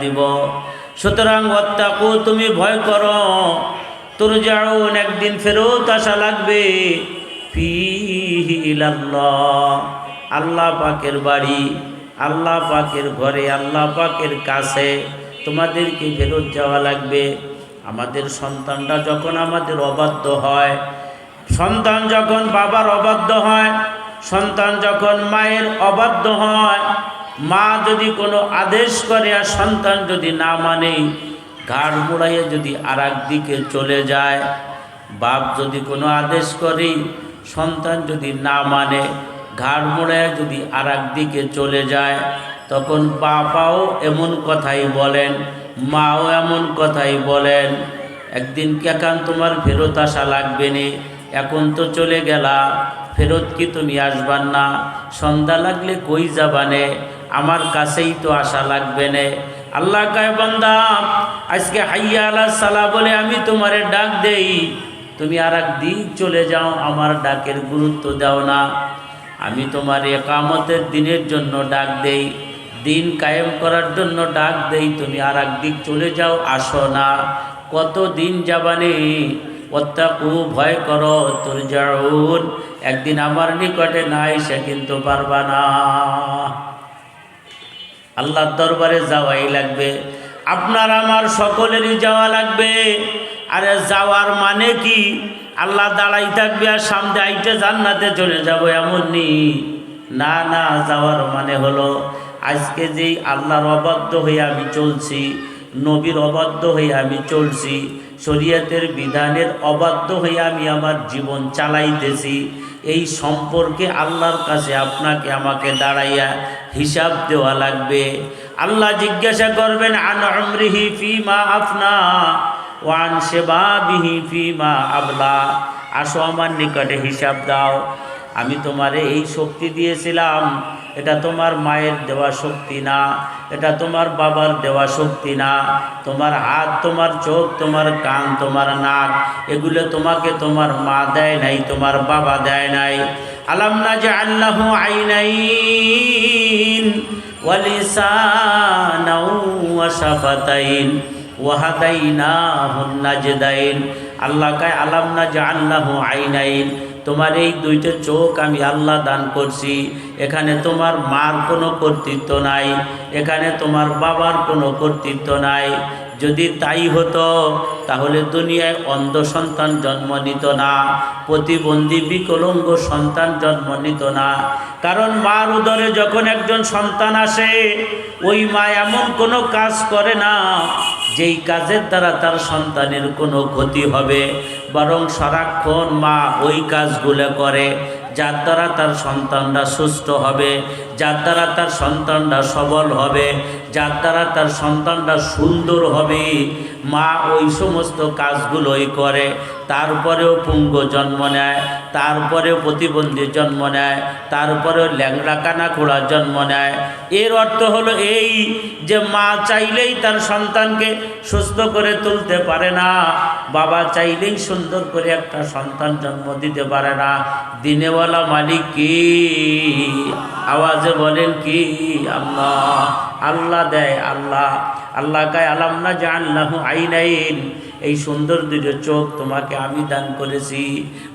দিব। সুতরাং অত্যাকু তুমি ভয় করো। তোর যাউন একদিন ফেরত আসা লাগবে। আল্লাহ পাকের বাড়ি, আল্লাহ পাকের ঘরে, আল্লাহ পাকের কাছে তোমাদেরকে ফেরত যাওয়া লাগবে। আমাদের সন্তানরা যখন আমাদের অবাধ্য হয়, সন্তান যখন বাবার অবাধ্য হয়, সন্তান যখন মায়ের অবাধ্য হয় মা যদি কোনো আদেশ করে আর সন্তান যদি না মানে ঘাড় মুড়াইয়ে যদি আর দিকে চলে যায়, বাপ যদি কোনো আদেশ করে, সন্তান যদি না মানে ঘাড় মোড়ায় যদি আর দিকে চলে যায়, তখন বাবাও এমন কথাই বলেন, মাও এমন কথাই বলেন, একদিন কেকান তোমার ফেরত আসা লাগবে নে? এখন তো চলে গেলা, ফেরত কি তুমি আসবার না? সন্ধ্যা লাগলে কই যাবানে আমার কাছেই তো আশা লাগবে নে। আল্লাহ কায়, বান্দা, আজকে হাইয়া আল্লাহ সালা বলে আমি তোমারে ডাক দেই। তুমি আর দিক চলে যাও, আমার ডাকের গুরুত্ব দাও না। আমি তোমার একামতের দিনের জন্য ডাক দেই। দিন কায়েম করার জন্য ডাক দেই। তুমি আর দিক চলে যাও, আসো না। কত দিন যাবানে? অত্যাকু ভয় করো তোর যাউন একদিন আমার নিকটে না এসে কিন্তু পারবা না। আল্লাহর দরবারে যাওয়াই লাগবে। আপনার আমার সকলেরই যাওয়া লাগবে। আরে যাওয়ার মানে কি? আল্লাহ দাঁড়াই থাকবে আর সামনে আইটে জান্নাতে চলে যাব এমন নি। না না, যাওয়ার মানে হলো আজকে যেই আল্লাহর অবাধ্য হয়ে আমি চলছি, নবীর অবাধ্য হয়ে আমি চলছি, শরীয়তের বিধানের অবাধ্য হয়ে আমি আমার জীবন চালাইতেছি, এই সম্পর্কে আল্লাহর কাছে আপনাকে আমাকে দাঁড়াইয়া হিসাব দেওয়া লাগবে। আল্লাহ জিজ্ঞাসা করবেন, আন আমরিহি ফি মা আফনা ওয়ান সেবাবিহি ফি মা আবলা? আসো আমার নিকটে হিসাব দাও। আমি তোমারে এই শক্তি দিয়েছিলাম। এটা তোমার মায়ের দেওয়া শক্তি না, এটা তোমার বাবার দেওয়া শক্তি না। তোমার হাত, তোমার চোখ, তোমার কান, তোমার নাক, এগুলো তোমাকে তোমার মা দেয় নাই, তোমার বাবা দেয় নাই। আলাম না যে আল্লাহ আইনাইন। ওয়ালিসানাউ وشفتين وهديناه النجدين আল্লাহ কায় আলাম না যে আল্লাহ আইনাইন। তোমার এই দুইটা চোখ আমি আল্লাহ দান করছি। এখানে তোমার মার কোনো কর্তৃত্ব নাই। এখানে তোমার বাবার কোনো কর্তৃত্ব নাই। যদি তাই হতো, তাহলে দুনিয়ায় অন্ধ সন্তান জন্ম নিত না, প্রতিবন্ধী বিকলঙ্গ সন্তান জন্ম নিত না। কারণ মার উদরে যখন একজন সন্তান আসে, ওই মা এমন কোনো কাজ করে না, যেই কাজের দ্বারা তার সন্তানের কোনো ক্ষতি হবে। বরং সারাক্ষণ মা ওই কাজগুলো করে। যার দ্বারা তার সন্তানরা সুস্থ হবে, যার দ্বারা তার সন্তানরা সবল হবে, যার দ্বারা তার সন্তানরা সুন্দর হবে, মা ওই সমস্ত কাজগুলোই করে। তারপরেও পুঙ্গ জন্ম নেয়, তারপরেও প্রতিবন্ধী জন্ম নেয়, তারপরেও ল্যাংড়া কানা খোড়া জন্ম নেয়। এর অর্থ হলো এই যে মা চাইলেই তার সন্তানকে সুস্থ করে তুলতে পারে না, বাবা চাইলেই সুন্দর করে একটা সন্তান জন্ম দিতে পারে না। দিনেওয়ালা মালিক কি? আওয়াজে বলেন কি? আল্লাহ আল্লাহ দেয় আল্লাহ। আল্লাহ গায়ে আলাম না যে আল্লাহ আইনাইন? এই সুন্দর দুটো চোখ তোমাকে আমি দান করেছি।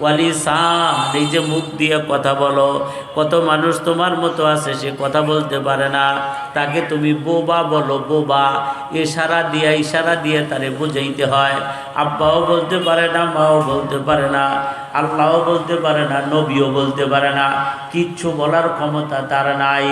ওয়ালি সান এই যে মুখ দিয়ে কথা বলো, কত মানুষ তোমার মতো আছে, সে কথা বলতে পারে না। তাকে তুমি বোবা বলো, বোবা, ইশারা দিয়ে ইশারা দিয়ে তারে বুঝাইতে হয়। আব্বাও বলতে পারে না, মাও বলতে পারে না। আল্লাহও বলতে পারে না, নবীও বলতে পারে না, কিচ্ছু বলার ক্ষমতা তার নাই।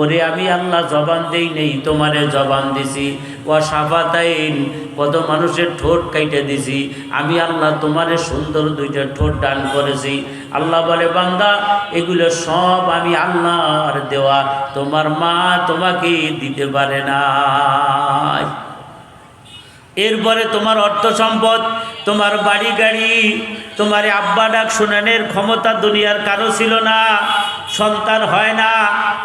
ওরে আমি আল্লাহ জবান দেই নেই, তোমারে জবান দিছি। ও সাফাতাইন কত মানুষের ঠোঁট কাইটে দিছি। আমি আল্লাহ তোমারে সুন্দর দুইটা ঠোঁট দান করেছি। আল্লাহ বলে, বান্দা, এগুলো সব আমি আল্লাহর দেওয়া, তোমার মা তোমাকে দিতে পারে না এরপরে তোমার অর্থ সম্পদ তোমার বাড়ি গাড়ি, তোমার আব্বা ডাক শুনানের ক্ষমতা দুনিয়ার কারও ছিল না, সন্তান হয় না।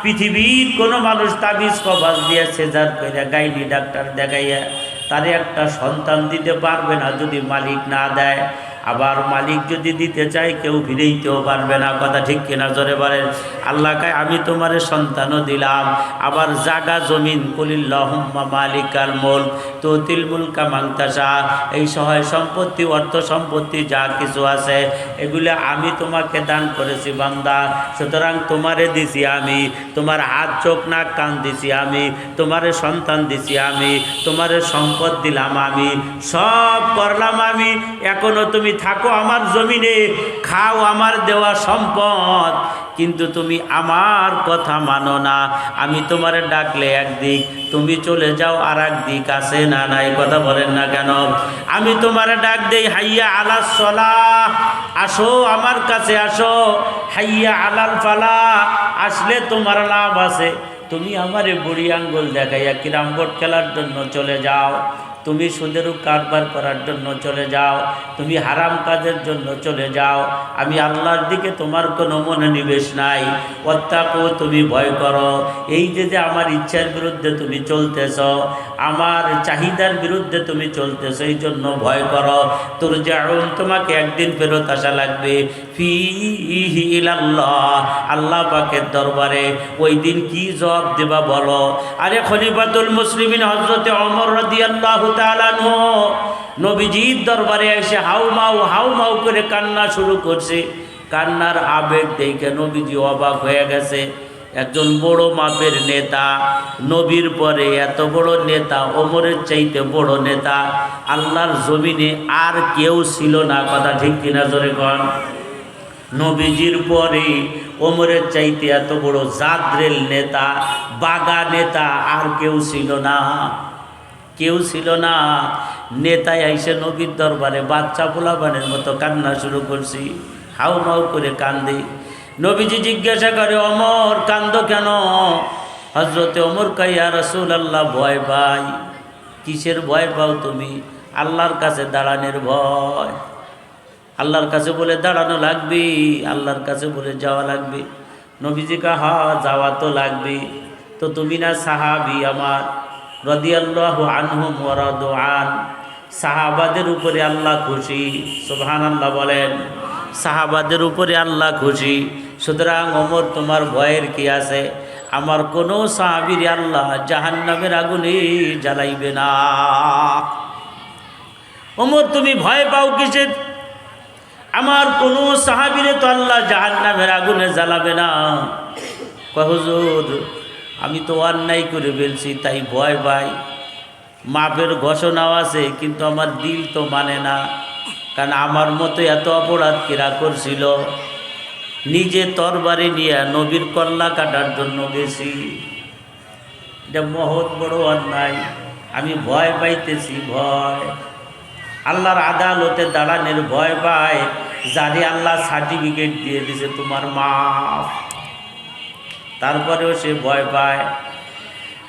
পৃথিবীর কোনো মানুষ তাবিজ কবাস দিয়ে সেজার করে গাইনি ডাক্তার দেখাইয়া, তারে একটা সন্তান দিতে পারবে না যদি মালিক না দেয়। আবার মালিক যদি দিতে চায়, কেউ ফিরেইতেও পারবে না। কথা ঠিক কিনা? জোরে বলেন। আল্লাহ কায়, আমি তোমার সন্তানও দিলাম। আবার জাগা জমিন, কলিল্লাহুম্মা মালিকাল মুল তুতিল মুলকা মাংতাসা এই সহায় সম্পত্তি, অর্থ সম্পত্তি যা কিছু আছে, এগুলো আমি তোমাকে দান করেছি, বান্দা। সুতরাং তোমারে দিছি আমি। তোমার হাত, চোখ, নাক, কান দিছি আমি। তোমারে সন্তান দিছি আমি। তোমারে সম্পদ দিলাম আমি। সব করলাম আমি। এখনও তুমি থাকো আমার জমিনে, খাও আমার দেওয়া সম্পদ। কিন্তু তুমি আমার কথা মানো না। আমি তোমারে ডাকলে একদিক, তুমি চলে যাও আর এক দিক আছে না এই কথা বলেন না কেন? আমি তোমারে ডাক দেই, হাইয়া আলাস সলা আসো আমার কাছে আসো, হাইয়া আলাল ফালা আসলে তোমার লাভ আছে। তুমি আমারে বুড়ি আঙ্গুল দেখাইয়া কিরাম বোর্ড খেলার জন্য চলে যাও। তুমি সুদেরও কারবার করার জন্য চলে যাও, তুমি হারাম কাজের জন্য চলে যাও। আমি আল্লাহর দিকে তোমার কোনো মনোনিবেশ নাই। অত্যাকও তুমি ভয় করো। এই যে যে আমার ইচ্ছার বিরুদ্ধে তুমি চলতেছ আমার চাহিদার বিরুদ্ধে তুমি চলতেছ এই জন্য ভয় করো। তোর যেমন তোমাকে একদিন ফেরত আসা লাগবে। ফি ইলাল্লাহ, আল্লাহ পাকের দরবারে ওই দিন কি জবাব দেবা বলো? আরে খলিফাতুল মুসলিমিন হজরতে অমর রাদিয়াল্লাহু তাআলা নো নবীজির দরবারে এসে হাউ মাউ হাউ মাউ করে কান্না শুরু করছে। কান্নার আবেগ দেখে নবীজি অবাক হয়ে গেছে। একজন বড় মাপের নেতা, নবীর পরে এত বড় নেতা, ওমরের চাইতে বড় নেতা, আল্লাহর জমিনে আর কেউ ছিল না, কথা ঠিক কিনা জোরে কন? নবীজির পরে ওমরের চাইতে এত বড় জাদ্রেল নেতা, বাগা নেতা আর কেউ ছিল না। কেউ ছিল না। নেতায় আইসে নবীর দরবারে বাচ্চা পোলাবানের মতো কান্না শুরু করছি। হাউ মাউ করে কান্দি। নবীজি জিজ্ঞাসা করে, অমর, কান্দ কেন? হজরতে অমর কাইয়া রসুল আল্লাহ ভয় পাই। কিসের ভয় পাও তুমি? আল্লাহর কাছে দাঁড়ানোর ভয়। আল্লাহর কাছে বলে, দাঁড়ানো লাগবে। আল্লাহর কাছে বলে, যাওয়া লাগবে। নবীজি কা হা, যাওয়া তো লাগবে। তো তুমি না সাহাবি আমার? রদিয়াল্লাহ আনহু মরদ আন। সাহাবাদের উপরে আল্লাহ খুশি। সুবহান আল্লাহ বলেন, সাহাবাদের উপরে আল্লাহ খুশি। সুতরাং অমর তোমার ভয়ের কি আছে? আমার কোনো সাহাবির আল্লাহ জাহান্নামের আগুনে জ্বালাইবে না। অমর তুমি ভয় পাও কিসের? আমার কোনো সাহাবিরে তো আল্লাহ জাহান্নামের আগুনে জ্বালাবে না। কয়, হুজুর, আমি তো অন্যায় করে ফেলছি, তাই ভয় পাই। মাপের ঘোষণাও আছে, কিন্তু আমার দিল তো মানে না। কারণ আমার মতো এত অপরাধ কেরা করছিল? নিজে তরবারি নিয়ে নবীর কল্লা কাটার জন্য গেছি। এটা মহৎ বড় অন্যায়। আমি ভয় পাইতেছি, ভয়। আল্লাহর আদালতে দাঁড়ানোর ভয় পায় যারে আল্লাহ সার্টিফিকেট দিয়ে দিছে তোমার মা তারপরেও সে ভয় পায়।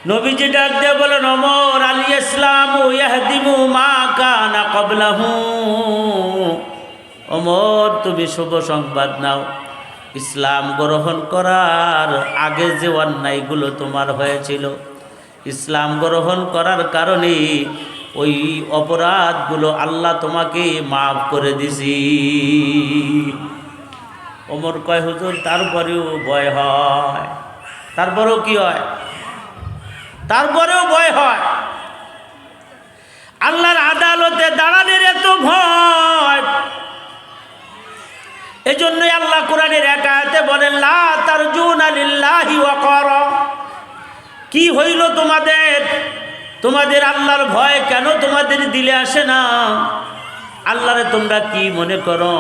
নবীজি ডাক দিয়ে বলেন, অমর আলী ইসলাম, ইয়াহদিমু মা কানা কবলাহু। অমর, তুমি শুভ সংবাদ নাও। ইসলাম গ্রহণ করার আগে যে অন্যায়গুলো তোমার হয়েছিল, ইসলাম গ্রহণ করার কারণে ওই অপরাধগুলো আল্লাহ তোমাকে মাফ করে দিছি। ওমর কয়, হুজুর, তারপরেও ভয় হয়। তারপরেও কি হয়? তারপরেও ভয় হয়। আল্লাহর আদালতে দাঁড়ানোর এত ভয়। এই জন্যই আল্লাহ কোরআনের একাতে বলেন, লা তার জুন আলিল্লাহি ওয়াকর। কি হইল তোমাদের? তোমাদের আল্লাহর ভয় কেন তোমাদের দিলে আসে না? আল্লাহরে তোমরা কি মনে করো?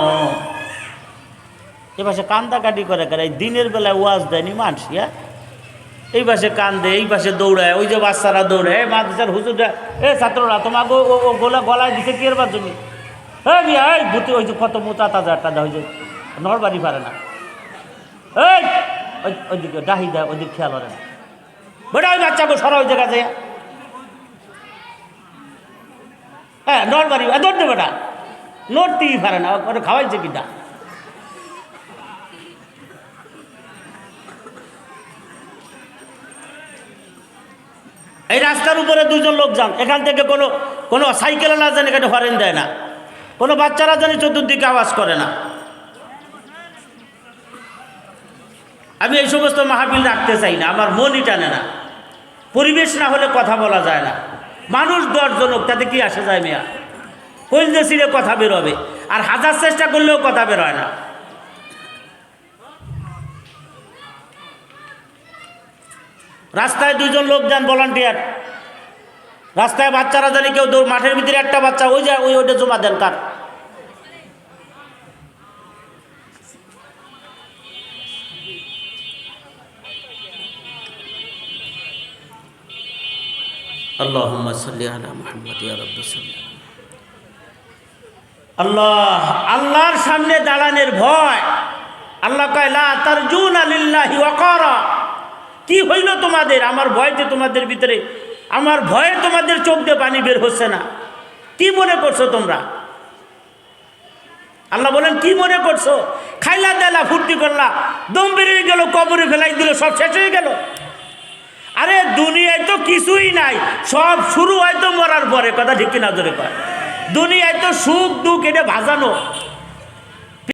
এ পাশে কান্দাকাটি করে করে, এই দিনের বেলায় ওয়াজ দেয়নি মানুষ ইয়া এই পাশে কান্দে, এই পাশে দৌড়ায়, ওই যে বাচ্চারা দৌড়ায় মাদ্রাসার হুজুররা, এ ছাত্ররা, তোমাকে ও গোলা গলায় দিছে কি এরবার জমি হ্যাঁ এই ভূতি ওই যে কত মোটা তাজা একটা দেয় ওই যে নড়বাড়ি পারে না। ওইদিকে ডাহি দেয় ওইদিকে খেয়াল করে না বেটা ওই বাচ্চাকে সরা ওই জায়গা যায় হ্যাঁ নড়বাড়ি ধরতে বেটা। নড়তেই পারে না ওটা খাওয়াইছে কিটা। এই রাস্তার উপরে দুজন লোক যান, এখান থেকে কোনো কোনো সাইকেলে না জানে এখানে হরেন দেয় না। কোনো বাচ্চারা জানে চতুর্দিকে আওয়াজ করে না। আমি এই সমস্ত মাহফিল রাখতে চাই না, আমার মনই টানে না। পরিবেশ না হলে কথা বলা যায় না। মানুষ দশজন হোক তাতে কি আসে যায় মেয়া? কইলদে সিঁড়ে কথা বেরোবে? আর হাজার চেষ্টা করলেও কথা বেরোয় না। রাস্তায় দুজন লোক যান ভলান্টিয়ার রাস্তায় বাচ্চারা জানি কেউ মাঠের ভিতরে একটা বাচ্চা, ওই যায়, ওই ওইটা জমা দেন কার? اللهم صل على محمد يا رب صل আল্লাহ আল্লাহর সামনে দাঁড়ানোর ভয় আল্লাহ কয় লা তারজুন আলিল্লাহি ওয়াকারা কি হইল তোমাদের আমার ভয়তে তোমাদের ভিতরে আমার ভয়ে তোমাদের চোখ দিয়ে পানি বের হচ্ছে না কি মনে করছো তোমরা আল্লাহ বলেন কি মনে করছো খাইলা দেলা ফুর্তি করলা দম বেরিয়ে গেল কবরে ফেলাই দিল সব শেষ হয়ে গেল আরে দুনিয়ায় তো কিছুই নাই, সব শুরু হয়তো মরার পরে, কথা ঠিক কিনা ধরে কয়। দুনিয়ায় তো সুখ দুঃখ, এটা ভাজানো।